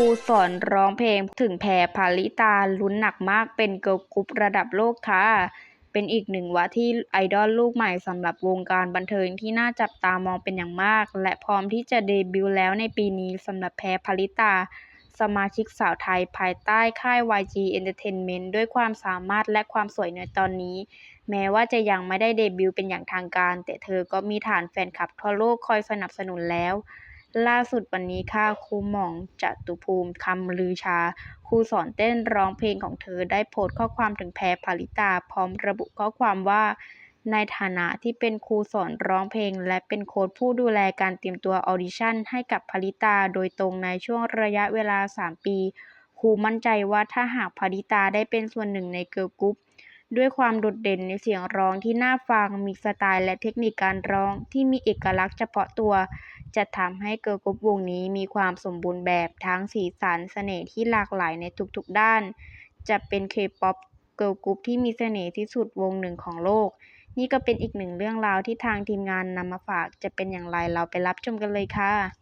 รูสอนร้องเพลงถึงแพรพาริตาลุ้นหนักมากเป็นเกิร์ลกรุ๊ประดับโลกค่ะ เป็นอีกหนึ่งว่าที่ไอดอลลูกใหม่สำหรับวงการบันเทิงที่น่าจับตามองเป็นอย่างมาก และพร้อมที่จะเดบิวต์แล้วในปีนี้สำหรับแพรพาริตา สมาชิกสาวไทยภายใต้ค่าย YG Entertainment ด้วยความสามารถและความสวยในตอนนี้ แม้ว่าจะยังไม่ได้เดบิวต์เป็นอย่างทางการ แต่เธอก็มีฐานแฟนคลับทั่วโลกคอยสนับสนุนแล้ว ล่าสุดวันนี้ค่ะครูหม่องจตุภูมิคำลือชา ครูสอนเต้นร้องเพลงของเธอได้โพสต์ข้อความถึงแพรพาริตา พร้อมระบุข้อความว่า ในฐานะที่เป็นครูสอนร้องเพลง และเป็นโค้ชผู้ดูแลการเตรียมตัวออดิชั่นให้กับพาริตาโดยตรงในช่วงระยะเวลา 3 ปี ครูมั่นใจว่าถ้าหากพาริตาได้เป็นส่วนหนึ่งในเกิร์ลกรุ๊ป ด้วยความโดดเด่นในเสียงร้องที่น่าฟัง มีสไตล์และเทคนิคการร้องที่มีเอกลักษณ์เฉพาะตัว จะทำให้เกิร์ลกรุ๊ปวงนี้มีความสมบูรณ์แบบทั้งสีสันเสน่ห์ที่หลากหลายในทุกๆด้าน จะเป็นเคป๊อปเกิร์ลกรุ๊ปที่มีเสน่ห์ที่สุดวงหนึ่งของโลก นี่ก็เป็นอีกหนึ่งเรื่องราวที่ทางทีมงานนำมาฝาก จะเป็นอย่างไรเราไปรับชมกันเลยค่ะ